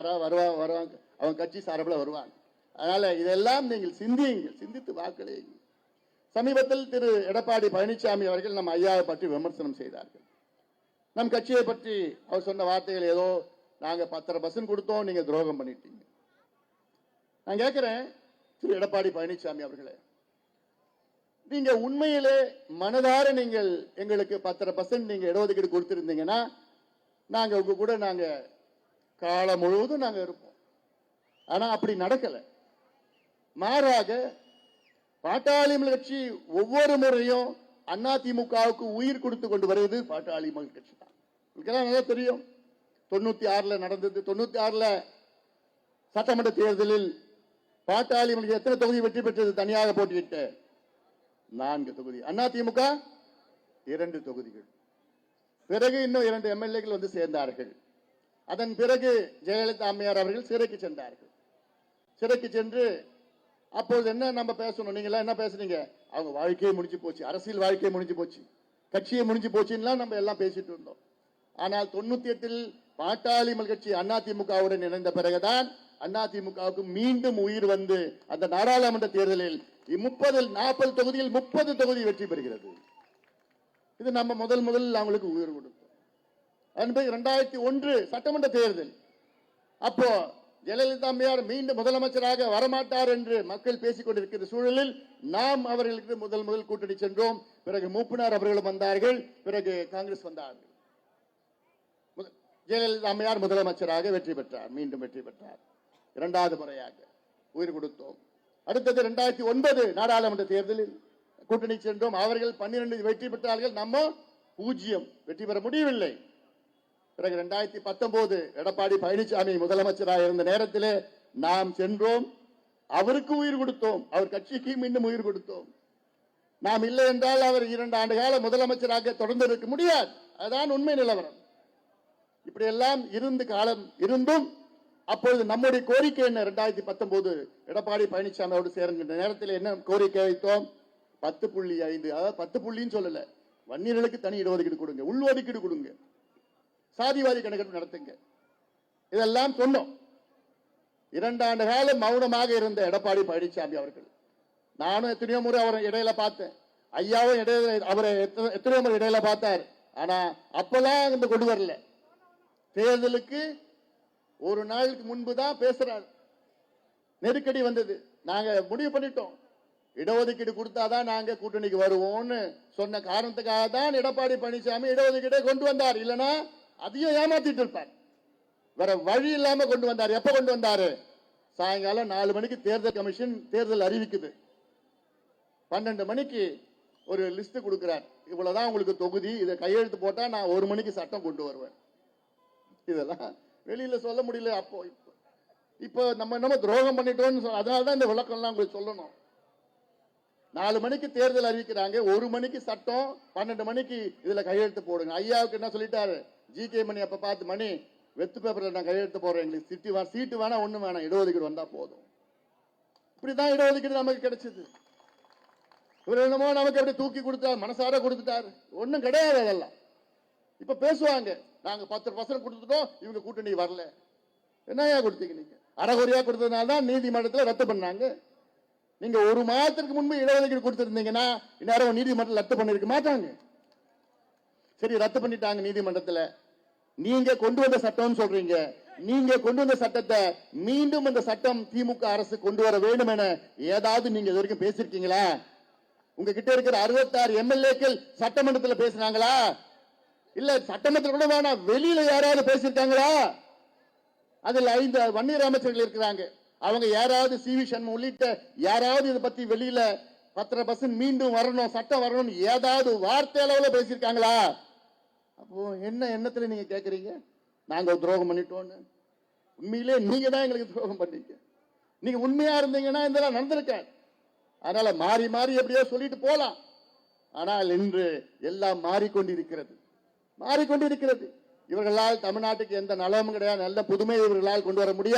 வருவான் வருவாங்க அவன் கட்சி சார்பில் வருவாங்க அதனால இதெல்லாம் நீங்கள் சிந்தியுங்கள் சிந்தித்து வாக்களியுங்கள் சமீபத்தில் திரு எடப்பாடி பழனிசாமி அவர்கள் நம் ஐயாவை பற்றி விமர்சனம் செய்தார்கள். நம் கட்சியை பற்றி அவர் சொன்ன வார்த்தைகள் ஏதோ நாங்கள் பத்தரை பர்சன்ட் கொடுத்தோம் நீங்கள் துரோகம் பண்ணிட்டீங்க. நான் கேட்குறேன் திரு எடப்பாடி பழனிசாமி அவர்களே நீங்க உண்மையிலே மனதார நீங்கள் எங்களுக்கு பத்தரை பர்சன்ட் நீங்க இடஒதுக்கீடு கொடுத்திருந்தீங்கன்னா நாங்க உங்க கூட நாங்க காலம் முழுவதும் நாங்கள் இருப்போம். ஆனால் அப்படி நடக்கலை. மாறாக பாட்டாளி கட்சி ஒவ்வொரு முறையும் அதிமுகவுக்கு உயிர் கொடுத்து கொண்டு வருவது பாட்டாளி மக்கள் கட்சி தான். உங்களுக்கெல்லாம் நல்லா தெரியும். தொண்ணூற்றி ஆறில் நடந்தது. தொண்ணூற்றி ஆறில் சட்டமன்ற தேர்தலில் பாட்டாளி மக்கள் எத்தனை தொகுதி வெற்றி பெற்றது தனியாக போட்டியிட்டு? நான்கு தொகுதி. அதிமுக இரண்டு தொகுதிகள். பிறகு இன்னும் இரண்டு எம்எல்ஏக்கள் வந்து சேர்ந்தார்கள். அதன் பிறகு ஜெயலலிதா அம்மையார் அவர்கள் சிறைக்கு சென்றார்கள். சிறைக்கு சென்று அப்போது என்ன நம்ம பேசணும்? நீங்க என்ன பேசுறீங்க அவங்க வாழ்க்கையே முடிஞ்சு போச்சு. அரசியல் வாழ்க்கையை முடிஞ்சு போச்சு. கட்சியை முடிஞ்சு போச்சுன்னா நம்ம எல்லாம் பேசிட்டு இருந்தோம். ஆனால் தொண்ணூத்தி எட்டில் பாட்டாளி கட்சி அதிமுகவுடன் இணைந்த பிறகுதான் அதிமுகவுக்கு மீண்டும் உயிர் வந்து அந்த நாடாளுமன்ற தேர்தலில் முப்பதில் நாற்பது தொகுதியில் முப்பது தொகுதி வெற்றி பெறுகிறது. இது நம்ம முதல் முதல் அவங்களுக்கு உயிர் கொடுத்தோம். என்பது ரெண்டாயிரத்தி இரண்டாயிரத்தி ஒன்று சட்டமன்ற தேர்தல். அப்போ ஜெயலலிதா அம்மையார் மீண்டும் முதலமைச்சராக வரமாட்டார் என்று மக்கள் பேசிக் கொண்டிருக்கிற சூழலில் நாம் அவர்களுக்கு முதல் முதல் கூட்டணி சென்றோம். பிறகு மூப்பினார் அவர்களும் வந்தார்கள். பிறகு காங்கிரஸ் வந்தார்கள். ஜெயலலிதா அம்மையார் முதலமைச்சராக வெற்றி பெற்றார். மீண்டும் வெற்றி பெற்றார். இரண்டாவது முறையாக உயிர் கொடுத்தோம். அடுத்தது இரண்டாயிரத்தி ஒன்பது நாடாளுமன்ற தேர்தலில் கூட்டணி சென்றோம். அவர்கள் பன்னிரண்டு வெற்றி பெற்றார்கள். நம்ம பூஜ்ஜியம். வெற்றி பெற முடியவில்லை. பிறகு ரெண்டாயிரத்தி பத்தொன்பது எடப்பாடி பழனிசாமி முதலமைச்சராக இருந்த நேரத்திலே நாம் சென்றோம். அவருக்கு உயிர் கொடுத்தோம். அவர் கட்சிக்கு மீண்டும் உயிர் கொடுத்தோம். நாம் இல்லை என்றால் அவர் இரண்டு ஆண்டு கால முதலமைச்சராக தொடர்ந்து இருக்க முடியாது. அதுதான் உண்மை நிலவரம். இப்படியெல்லாம் இருந்து காலம் இருந்தும் அப்பொழுது நம்முடைய கோரிக்கை என்ன? ரெண்டாயிரத்தி பத்தொன்பது எடப்பாடி பழனிசாமியோடு சேர்ந்த நேரத்தில் என்ன கோரிக்கை வைத்தோம்? பத்து புள்ளி ஐந்து. அதாவது பத்து புள்ளின்னு சொல்லல. வன்னியர்களுக்கு தனி இடஒதுக்கீடு கொடுங்க. உள்ஒதுக்கீடு கொடுங்க. சாதிவாரி கணக்கெடுப்பு நடத்துங்க. இதெல்லாம் சொன்னோம் இரண்டாண்டு காலம் மௌனமாக இருந்த எடப்பாடி பழனிசாமி அவர்கள். நானும் எத்தனையோ முறை அவரை இடையில பார்த்தேன். ஐயாவும் இடையில அவரை எத்தனை- எத்தனையோ முறை இடையில பார்த்தார். ஆனா அப்பெல்லாம் இந்த கொண்டு வரல. தேர்தலுக்கு ஒரு நாளுக்கு முன்பு தான் பேசுறார். நெருக்கடி வந்தது. நாங்க முடிவு பண்ணிட்டோம். இடஒதுக்கீடு கொடுத்தாதான் நாங்க கூட்டணிக்கு வருவோம்னு சொன்ன காரணத்துக்காக தான் எடப்பாடி பழனிசாமி இடஒதுக்கீடை கொண்டு வந்தார். இல்லைன்னா அதையும் ஏமாத்திட்டு இருப்பார். வேற வழி இல்லாம கொண்டு வந்தார். எப்ப கொண்டு வந்தாரு? சாயங்காலம் நாலு மணிக்கு தேர்தல் கமிஷன் தேர்தல் அறிவிக்குது. பன்னெண்டு மணிக்கு ஒரு லிஸ்ட் கொடுக்கிறார். இவ்வளவுதான் உங்களுக்கு தொகுதி. இதை கையெழுத்து போட்டா நான் ஒரு மணிக்கு சட்டம் கொண்டு வருவேன். இதெல்லாம் வெளியில சொல்ல முடியல. அப்போ இப்போ இப்போ நம்ம என்னமோ துரோகம் பண்ணிட்டோம்னு சொல்ல அதனால தான் இந்த விளக்கம்லாம் உங்களுக்கு சொல்லணும். நாலு மணிக்கு தேர்தல் அறிவிக்கிறாங்க. ஒரு மணிக்கு சட்டம் பன்னெண்டு மணிக்கு இதுல கையெழுத்து போடுங்க. ஐயாவுக்கு என்ன சொல்லிட்டாரு? ஜி கே மணி அப்ப பார்த்து மணி வெத்து பேப்பர்ல நான் கையெழுத்து போடுறேன். எங்களுக்கு சிட்டி வா சீட்டு வேணா ஒண்ணு வேணாம். இடஒதுக்கீடு வந்தா போதும். இப்படிதான் இடஒதுக்கீடு நமக்கு கிடைச்சது. இவர் என்னமோ நமக்கு அப்படி தூக்கி கொடுத்தார் மனசார கொடுத்துட்டாரு. ஒன்றும் கிடையாது அதெல்லாம். இப்ப பேசுவாங்க. நாங்க பத்து பர்சன்ட் கொடுத்துட்டோம் இவங்க கூட்டணி வரல. என்னையா கொடுத்தீங்க நீங்க? அறகுறையா கொடுத்ததுனால தான் நீதிமன்றத்தில் ரத்து பண்ணாங்க. நீங்க ஒரு மாதத்திற்கு முன்பு இடஒதுக்கீடு கொடுத்திருந்தீங்கன்னா இந்நேரம் நீதிமன்றம் ரத்து பண்ணிருக்க மாட்டாங்க. சரி ரத்து பண்ணிட்டாங்க நீதிமன்றத்தில். நீங்க கொண்டு வந்த சட்டம்னு சொல்றீங்க. நீங்க கொண்டு வந்த சட்டத்தை மீண்டும் அந்த சட்டம் திமுக அரசு கொண்டு வர வேண்டும் என ஏதாவது நீங்க இது வரைக்கும் பேசிருக்கீங்களா உங்ககிட்ட இருக்கிற அறுபத்தாறு எம்எல்ஏக்கள் சட்டமன்றத்தில் பேசினாங்களா? இல்ல சட்டமன்றத்தில் கூட வேணாம் வெளியில யாராவது பேசியிருக்காங்களா? அதில் ஐந்து வன்னியர் அமைச்சர்கள் இருக்கிறாங்க. அவங்க யாராவது சி வி சண்முகம் உள்ளிட்ட யாராவது இதை பத்தி வெளியில பத்தரை பர்சன்ட் மீண்டும் வரணும் சட்டம் வரணும் ஏதாவது வார்த்தை அளவுல பேசியிருக்காங்களா? அப்போ என்ன எண்ணத்துல நீங்க கேக்குறீங்க? நாங்க துரோகம் பண்ணிட்டோம்னு உண்மையிலே நீங்க தான் எங்களுக்கு துரோகம் பண்ணீங்க. நீங்க உண்மையா இருந்தீங்கன்னா இதெல்லாம் நடந்திருக்காது. அதனால மாறி மாறி எப்படியோ சொல்லிட்டு போலாம். ஆனால் இன்று எல்லாம் மாறிக்கொண்டிருக்கிறது. மாறிக்கொண்டிருக்கிறது. இவர்களால் தமிழ்நாட்டுக்கு எந்த நலமும் கிடையாது. நல்ல புதுமை இவர்களால் கொண்டு வர முடியாது.